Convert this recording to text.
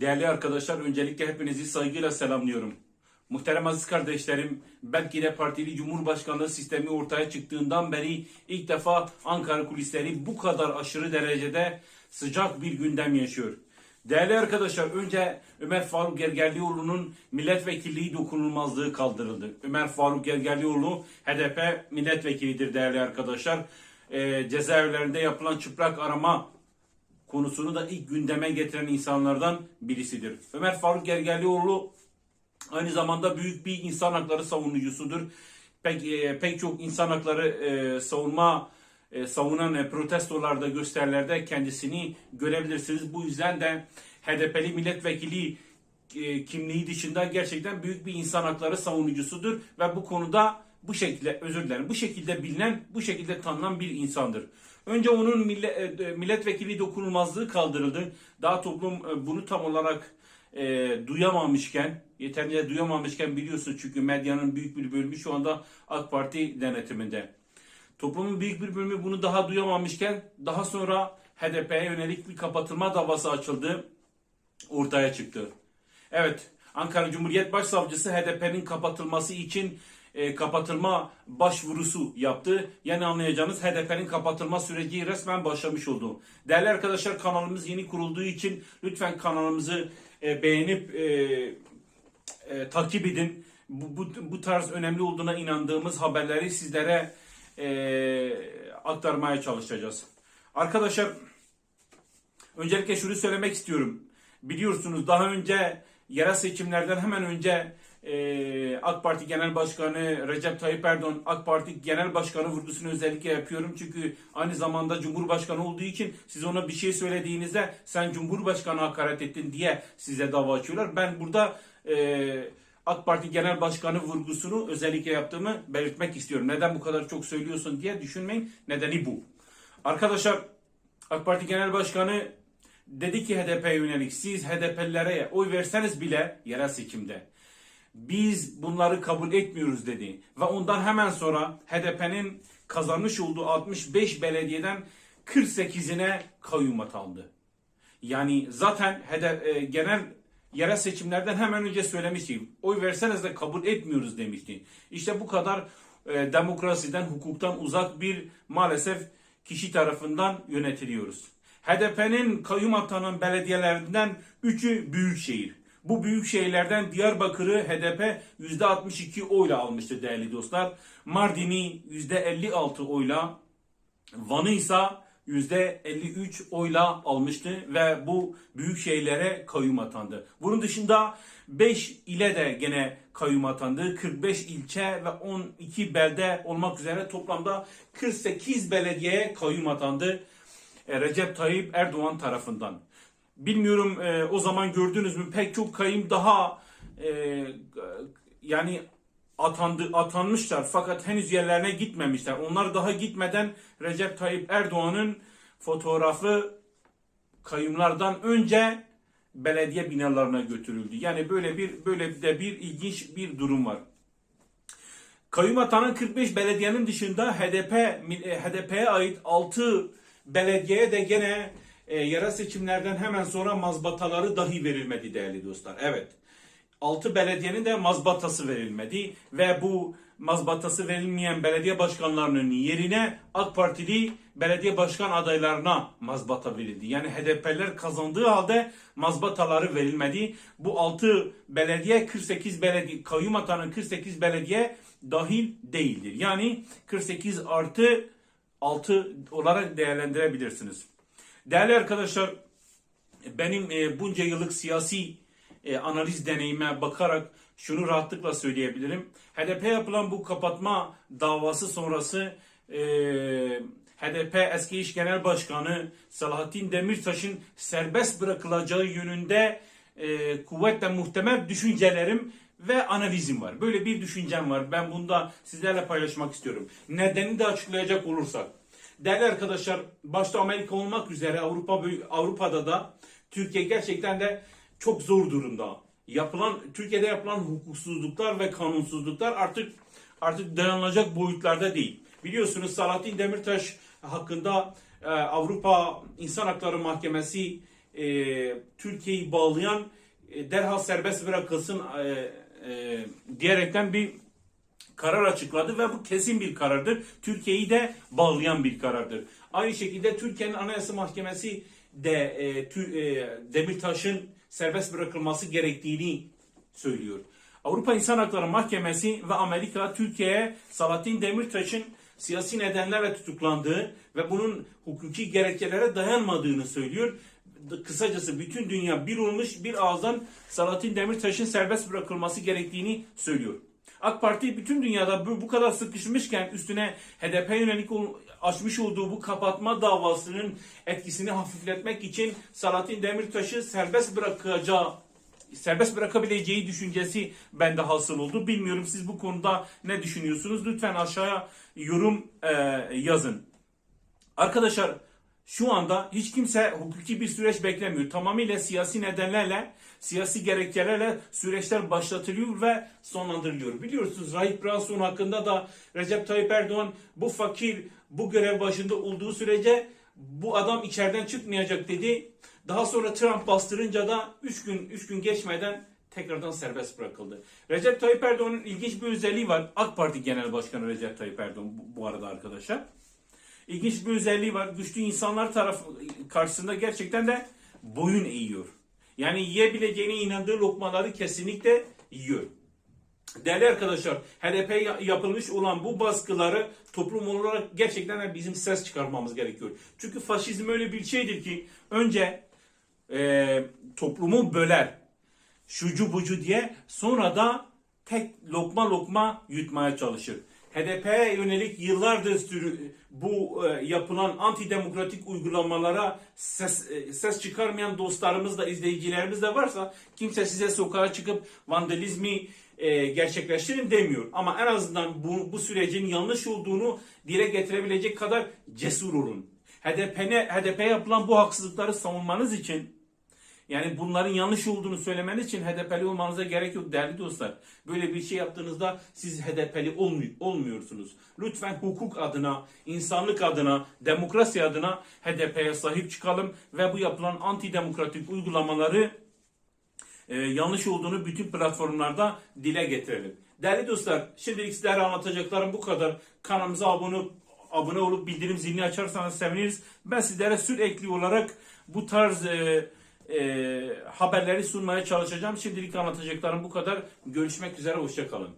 Değerli arkadaşlar öncelikle hepinizi saygıyla selamlıyorum. Muhterem aziz kardeşlerim, belki de partili cumhurbaşkanlığı sistemi ortaya çıktığından beri ilk defa Ankara kulisleri bu kadar aşırı derecede sıcak bir gündem yaşıyor. Değerli arkadaşlar önce Ömer Faruk Gergerlioğlu'nun milletvekilliği dokunulmazlığı kaldırıldı. Ömer Faruk Gergerlioğlu HDP milletvekilidir değerli arkadaşlar. Ee, cezaevlerinde yapılan çıplak arama konusunu da ilk gündeme getiren insanlardan birisidir. Ömer Faruk Gergerlioğlu aynı zamanda büyük bir insan hakları savunucusudur. Pek e, pek çok insan hakları e, savunma e, savunan e, protestolarda gösterilerde kendisini görebilirsiniz. Bu yüzden de HDP'li milletvekili e, kimliği dışında gerçekten büyük bir insan hakları savunucusudur ve bu konuda bu şekilde özür dilerim bu şekilde bilinen bu şekilde tanınan bir insandır. Önce onun e, milletvekili dokunulmazlığı kaldırıldı. Daha toplum e, bunu tam olarak e, duyamamışken, yeterince duyamamışken biliyorsunuz çünkü medyanın büyük bir bölümü şu anda AK Parti denetiminde. Toplumun büyük bir bölümü bunu daha duyamamışken daha sonra HDP'ye yönelik bir kapatılma davası açıldı, ortaya çıktı. Evet, Ankara Cumhuriyet Başsavcısı HDP'nin kapatılması için e, kapatılma başvurusu yaptı. Yani anlayacağınız HDP'nin kapatılma süreci resmen başlamış oldu. Değerli arkadaşlar kanalımız yeni kurulduğu için lütfen kanalımızı e, beğenip e, e, takip edin. Bu, bu, bu tarz önemli olduğuna inandığımız haberleri sizlere e, aktarmaya çalışacağız. Arkadaşlar öncelikle şunu söylemek istiyorum. Biliyorsunuz daha önce yerel seçimlerden hemen önce e, AK Parti Genel Başkanı Recep Tayyip Erdoğan AK Parti Genel Başkanı vurgusunu özellikle yapıyorum. Çünkü aynı zamanda Cumhurbaşkanı olduğu için siz ona bir şey söylediğinizde sen Cumhurbaşkanı hakaret ettin diye size dava açıyorlar. Ben burada e, AK Parti Genel Başkanı vurgusunu özellikle yaptığımı belirtmek istiyorum. Neden bu kadar çok söylüyorsun diye düşünmeyin. Nedeni bu. Arkadaşlar AK Parti Genel Başkanı dedi ki HDP'ye yönelik siz HDP'lilere oy verseniz bile yerel seçimde biz bunları kabul etmiyoruz dedi. Ve ondan hemen sonra HDP'nin kazanmış olduğu 65 belediyeden 48'ine kayyum atandı. Yani zaten HDP, e, genel yerel seçimlerden hemen önce söylemişti. Oy verseniz de kabul etmiyoruz demişti. İşte bu kadar e, demokrasiden, hukuktan uzak bir maalesef kişi tarafından yönetiliyoruz. HDP'nin kayyum atanan belediyelerinden 3'ü büyükşehir. Bu büyük şehirlerden Diyarbakır'ı HDP %62 oyla almıştı değerli dostlar. Mardin'i %56 oyla, Van'ı ise %53 oyla almıştı ve bu büyük şehirlere kayyum atandı. Bunun dışında 5 ile de gene kayyum atandı. 45 ilçe ve 12 belde olmak üzere toplamda 48 belediyeye kayyum atandı. E, Recep Tayyip Erdoğan tarafından. Bilmiyorum e, o zaman gördünüz mü pek çok kayım daha e, yani atandı atanmışlar fakat henüz yerlerine gitmemişler. Onlar daha gitmeden Recep Tayyip Erdoğan'ın fotoğrafı kayımlardan önce belediye binalarına götürüldü. Yani böyle bir böyle de bir ilginç bir durum var. Kayyum atanan 45 belediyenin dışında HDP HDP'ye ait 6 belediyeye de gene e, yerel seçimlerden hemen sonra mazbataları dahi verilmedi değerli dostlar. Evet. 6 belediyenin de mazbatası verilmedi ve bu mazbatası verilmeyen belediye başkanlarının yerine AK Partili belediye başkan adaylarına mazbata verildi. Yani HDP'ler kazandığı halde mazbataları verilmedi. Bu 6 belediye 48 belediye kayyum atanan 48 belediye dahil değildir. Yani 48 artı 6 olarak değerlendirebilirsiniz. Değerli arkadaşlar benim e, bunca yıllık siyasi e, analiz deneyime bakarak şunu rahatlıkla söyleyebilirim. HDP yapılan bu kapatma davası sonrası e, HDP eski iş genel başkanı Selahattin Demirtaş'ın serbest bırakılacağı yönünde e, kuvvetle muhtemel düşüncelerim ve analizim var. Böyle bir düşüncem var. Ben bunda sizlerle paylaşmak istiyorum. Nedeni de açıklayacak olursak. Değerli arkadaşlar, başta Amerika olmak üzere Avrupa Avrupa'da da Türkiye gerçekten de çok zor durumda. Yapılan Türkiye'de yapılan hukuksuzluklar ve kanunsuzluklar artık artık dayanılacak boyutlarda değil. Biliyorsunuz Salahattin Demirtaş hakkında e, Avrupa İnsan Hakları Mahkemesi e, Türkiye'yi bağlayan e, derhal serbest bırakılsın e, e, diyerekten bir karar açıkladı ve bu kesin bir karardır. Türkiye'yi de bağlayan bir karardır. Aynı şekilde Türkiye'nin Anayasa Mahkemesi de e, Tü- e, Demirtaş'ın serbest bırakılması gerektiğini söylüyor. Avrupa İnsan Hakları Mahkemesi ve Amerika Türkiye'ye Salatin Demirtaş'ın siyasi nedenlerle tutuklandığı ve bunun hukuki gerekçelere dayanmadığını söylüyor. Kısacası bütün dünya bir olmuş bir ağızdan Salatin Demirtaş'ın serbest bırakılması gerektiğini söylüyor. AK Parti bütün dünyada bu, bu kadar sıkışmışken üstüne HDP yönelik açmış olduğu bu kapatma davasının etkisini hafifletmek için Salatin Demirtaş'ı serbest bırakacağı serbest bırakabileceği düşüncesi bende hasıl oldu. Bilmiyorum siz bu konuda ne düşünüyorsunuz? Lütfen aşağıya yorum e, yazın. Arkadaşlar şu anda hiç kimse hukuki bir süreç beklemiyor. Tamamıyla siyasi nedenlerle, siyasi gerekçelerle süreçler başlatılıyor ve sonlandırılıyor. Biliyorsunuz Rahip Brasun hakkında da Recep Tayyip Erdoğan bu fakir bu görev başında olduğu sürece bu adam içeriden çıkmayacak dedi. Daha sonra Trump bastırınca da 3 gün 3 gün geçmeden tekrardan serbest bırakıldı. Recep Tayyip Erdoğan'ın ilginç bir özelliği var. AK Parti Genel Başkanı Recep Tayyip Erdoğan bu, bu arada arkadaşlar. İlginç bir özelliği var. Güçlü insanlar tarafı karşısında gerçekten de boyun eğiyor. Yani yiyebileceğine inandığı lokmaları kesinlikle yiyor. Değerli arkadaşlar, HDP ya- yapılmış olan bu baskıları toplum olarak gerçekten bizim ses çıkarmamız gerekiyor. Çünkü faşizm öyle bir şeydir ki önce e, toplumu böler, şucu bucu diye sonra da tek lokma lokma yutmaya çalışır. HDP'ye yönelik yıllardır bu e, yapılan antidemokratik uygulamalara ses, e, ses çıkarmayan dostlarımız da izleyicilerimiz de varsa kimse size sokağa çıkıp vandalizmi e, gerçekleştirin demiyor. Ama en azından bu, bu sürecin yanlış olduğunu dile getirebilecek kadar cesur olun. HDP'ne, HDP yapılan bu haksızlıkları savunmanız için yani bunların yanlış olduğunu söylemeniz için HDP'li olmanıza gerek yok değerli dostlar. Böyle bir şey yaptığınızda siz HDP'li olmuy- olmuyorsunuz. Lütfen hukuk adına, insanlık adına, demokrasi adına HDP'ye sahip çıkalım ve bu yapılan antidemokratik uygulamaları e, yanlış olduğunu bütün platformlarda dile getirelim. Değerli dostlar, şimdilik sizlere anlatacaklarım bu kadar. Kanalımıza abone abone olup bildirim zilini açarsanız seviniriz. Ben sizlere sürekli olarak bu tarz e, e, haberleri sunmaya çalışacağım. Şimdilik anlatacaklarım bu kadar. Görüşmek üzere, hoşçakalın.